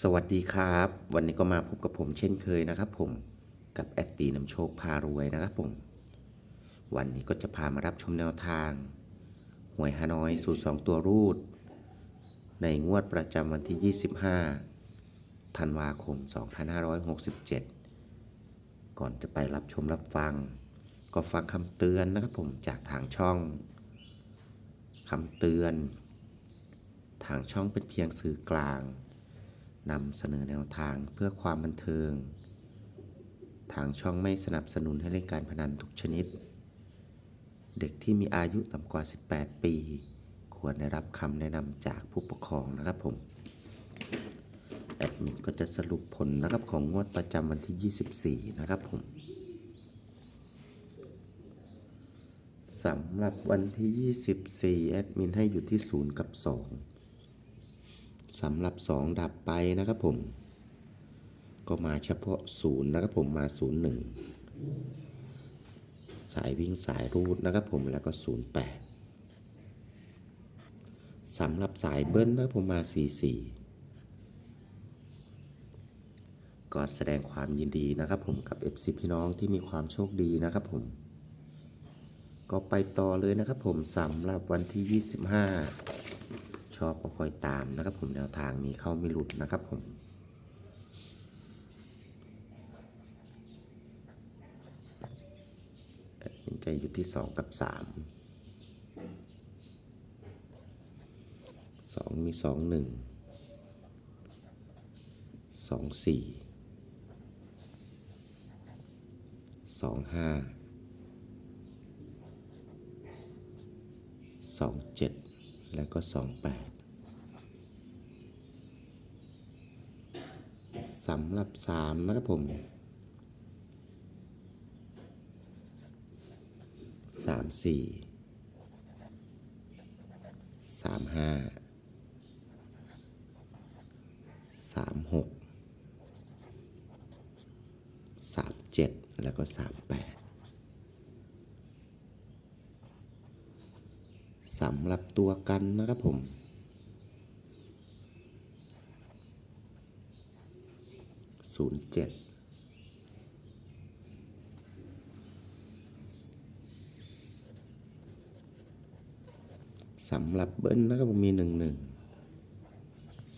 สวัสดีครับ วันนี้ก็มาพบกับผมเช่นเคยนะครับ ผมกับแอดตีนำโชคพารวยนะครับผม วันนี้ก็จะพามารับชมแนวทางหวยฮานอยสูตรสองตัวรูด ในงวดประจำวันที่ 25ธันวาคม 2567 ก่อนจะไปรับชมรับฟัง ก็ฟังคำเตือนนะครับผมจากทางช่องคำเตือน ทางช่องเป็นเพียงสื่อกลาง นำเสนอแนวทางเพื่อความบันเทิง ทางช่องไม่สนับสนุนให้เล่นการพนันทุกชนิด เด็กที่มีอายุต่ำกว่า 18 ปี ควรได้รับคำแนะนำจากผู้ปกครองนะครับผม แอดมินก็จะสรุปผลนะครับของงวดประจำวันที่ 24 นะครับผมสำหรับวันที่ 24 แอดมินให้อยู่ที่ 0 กับ 2 สำหรับ 2 ดับไปนะครับผม ก็มาเฉพาะ 0 นะครับผมมา 0 1 สายวิ่งสายรูดนะครับผมแล้วก็ 08สำหรับสายเบิ้ลนะครับผมมา 44 ก็แสดงความยินดีนะครับผมกับ FC พี่น้องที่มีความโชคดีนะครับผม ก็ไปต่อเลยนะครับผมสำหรับวันที่ 25 ชอบก็คอยตามนะครับผมแนวทางมีเข้าไม่หลุดนะครับผมแอดมินจะอยู่ที่ 2 กับ 3 2 มี 2 1 2 4 2 5สองเจ็ด แล้วก็ 28สำหรับ 3 นะครับผม 34 35 36 37 แล้วก็ 38 สำหรับตัวกันนะครับผม ศูนย์เจ็ดสำหรับเบิ้ลนะครับผมมีหนึ่งหนึ่ง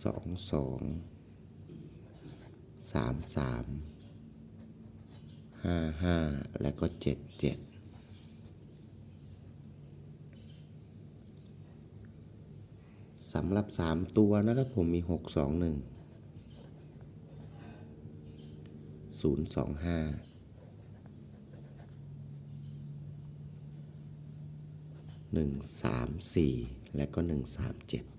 สองสองสามสามห้าห้าแล้วก็เจ็ดเจ็ด สำหรับ 3 ตัวนะครับผมมี 6 2 1 0 2 5 1 3 4 และก็ 1 3 7